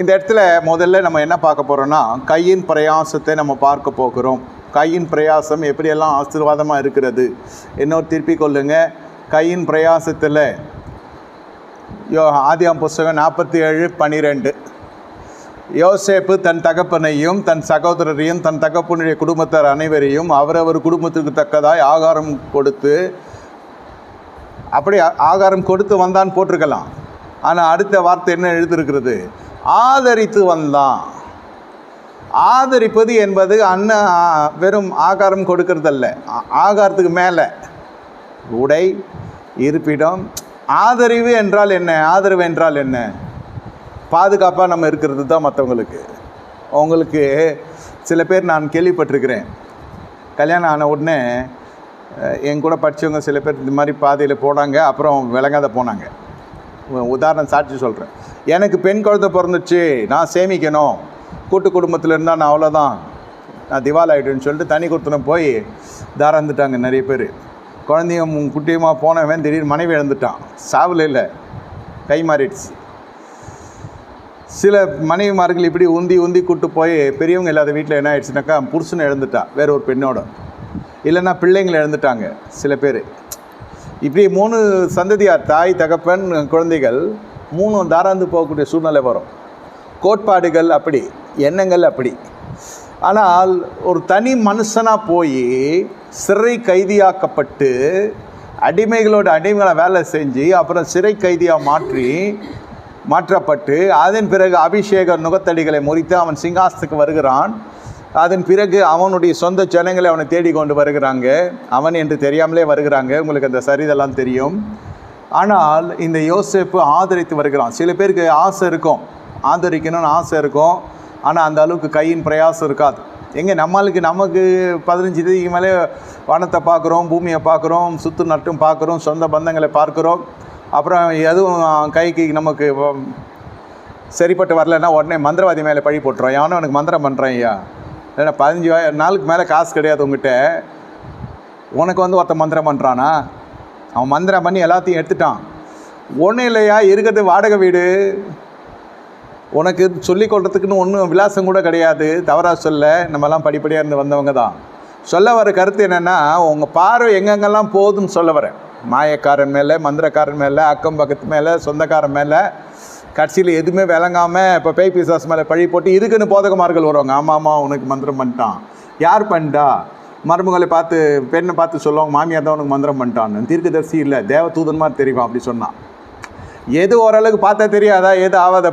இந்த இடத்துல முதல்ல நம்ம என்ன பார்க்க போகிறோம்னா கையின் பிரயாசத்தை நம்ம பார்க்க போகிறோம். கையின் பிரயாசம் எப்படியெல்லாம் ஆசீர்வாதமாக இருக்கிறது? இன்னொரு திருப்பிக் கொள்ளுங்க. கையின் பிரயாசத்தில் யோ ஆதியாம் புஸ்தகம் நாற்பத்தி ஏழு பன்னிரெண்டு யோசேப்பு தன் தகப்பனையும் தன் சகோதரரையும் தன் தகப்பனுடைய குடும்பத்தார் அனைவரையும் அவரவர் குடும்பத்துக்கு தக்கதாய் ஆகாரம் கொடுத்து அப்படி ஆகாரம் கொடுத்து வந்தான் போட்டிருக்கலாம். ஆனால் அடுத்த வார்த்தை என்ன எழுதியிருக்கிறது? ஆதரித்து வந்தான். ஆதரிப்பது என்பது அன்ன வெறும் ஆகாரம் கொடுக்கறதல்ல. ஆகாரத்துக்கு மேலே. உடை இருப்பிடம். ஆதரவு என்றால் என்ன? ஆதரவு என்றால் என்ன? பாதுகாப்பாக நம்ம இருக்கிறது தான் மற்றவங்களுக்கு உங்களுக்கு சில பேர் நான் கேள்விப்பட்டிருக்கிறேன். கல்யாணம் ஆன உடனே என் கூட படித்தவங்க சில பேர் இந்த மாதிரி பாதையில் போனாங்க அப்புறம் விளங்காத போனாங்க. உதாரணம் சாட்சி சொல்கிறேன் எனக்கு பெண் குழந்தை பிறந்துச்சு நான் சேமிக்கணும். கூட்டு குடும்பத்தில் இருந்தால் நான் அவ்வளோதான் நான் திவால் ஆகிடுன்னு சொல்லிட்டு தனி கொடுத்துன போய் தாராந்துட்டாங்க நிறைய பேர். குழந்தையும் குட்டியுமா போனவன் திடீர்னு மனைவி இழந்துட்டான். சாவில் இல்லை. கை மாறிடுச்சு. சில மனைவிமார்கள் இப்படி உந்தி உந்தி கூட்டு போய் பெரியவங்க இல்லாத வீட்டில் என்ன ஆயிடுச்சுனாக்கா புருஷனை இழந்துட்டா வேற ஒரு பெண்ணோட. இல்லைன்னா பிள்ளைங்களை இழந்துட்டாங்க சில பேர். இப்படி மூணு சந்ததியார் தாய் தகப்பன் குழந்தைகள் மூணும் தாராந்து போகக்கூடிய சூழ்நிலை வரும். கோட்பாடுகள் அப்படி எண்ணங்கள் அப்படி. ஆனால் ஒரு தனி மனுஷனாக போய் சிறை கைதியாக்கப்பட்டு அடிமைகளோட அடிமைகளை வேலை செஞ்சு அப்புறம் சிறை கைதியாக மாற்றி மாற்றப்பட்டு அதன் பிறகு அபிஷேக நுகத்தடிகளை முறித்து அவன் சிங்காசத்துக்கு வருகிறான். அதன் பிறகு அவனுடைய சொந்த ஜனங்களை அவனை தேடி கொண்டு வருகிறாங்க. அவன் என்று தெரியாமலே வருகிறாங்க. உங்களுக்கு அந்த சரிதெல்லாம் தெரியும். ஆனால் இந்த யோசேப்பு ஆதரித்து வருகிறான். சில பேருக்கு ஆசை இருக்கும். ஆதரிக்கணும்னு ஆசை இருக்கும். ஆனால் அந்த அளவுக்கு கையின் பிரயாசம் இருக்காது. எங்கே நம்மளுக்கு நமக்கு பதினஞ்சு தேதிக்கு மேலே வனத்தை பார்க்குறோம் பூமியை பார்க்குறோம் சுற்று நட்டும் பார்க்குறோம் சொந்த பந்தங்களை பார்க்குறோம். அப்புறம் எதுவும் கைக்கு நமக்கு வ- சரிப்பட்டு வரலன்னா உடனே மந்திரவாதி மேலே பழி போட்டுரும். யானோ எனக்கு மந்திரம் பண்ணுறேன் ஐயா. இல்லைன்னா பதினஞ்சு நாளுக்கு மேலே காசு கிடையாது உங்ககிட்ட. உனக்கு வந்து ஒருத்தன் மந்திரம் பண்ணுறானா அவன் மந்திரம் பண்ணி எல்லாத்தையும் எடுத்துட்டான். ஒன்றும் இல்லையா? இருக்கிறது வாடகை வீடு. உனக்கு சொல்லிக் கொள்றதுக்குன்னு ஒன்றும் விலாசம் கூட கிடையாது. தவறாக சொல்ல. நம்மலாம் படிப்படியாக இருந்து வந்தவங்க தான். சொல்ல வர கருத்து என்னென்னா உங்கள் பார்வை எங்கெங்கெல்லாம் போகுதுன்னு சொல்ல வரேன். மாயக்காரன் மேலே மந்திரக்காரன் மேலே அக்கம் பக்கத்து மேலே சொந்தக்காரன் மேலே. கடைசியில் எதுவுமே விளங்காமல் இப்போ பேய் பிசாஸ் மேலே பழி போட்டு இதுக்குன்னு போதகமார்கள் வருவாங்க. ஆமாம் ஆமாம் உனக்கு மந்திரம் பண்ணிட்டான். யார் பண்ணிட்டா? மருமகளை பார்த்து பெண்ணை பார்த்து சொல்லுவாங்க மாமியார் தான் உனக்கு மந்திரம் பண்ணிட்டான்னு. தீர்க்கதரிசி இல்லை தேவதூதன் மாதிரி தெரியும் அப்படி சொன்னான் எது ஓரளவுக்கு பார்த்தா தெரியாதா எது ஆகாத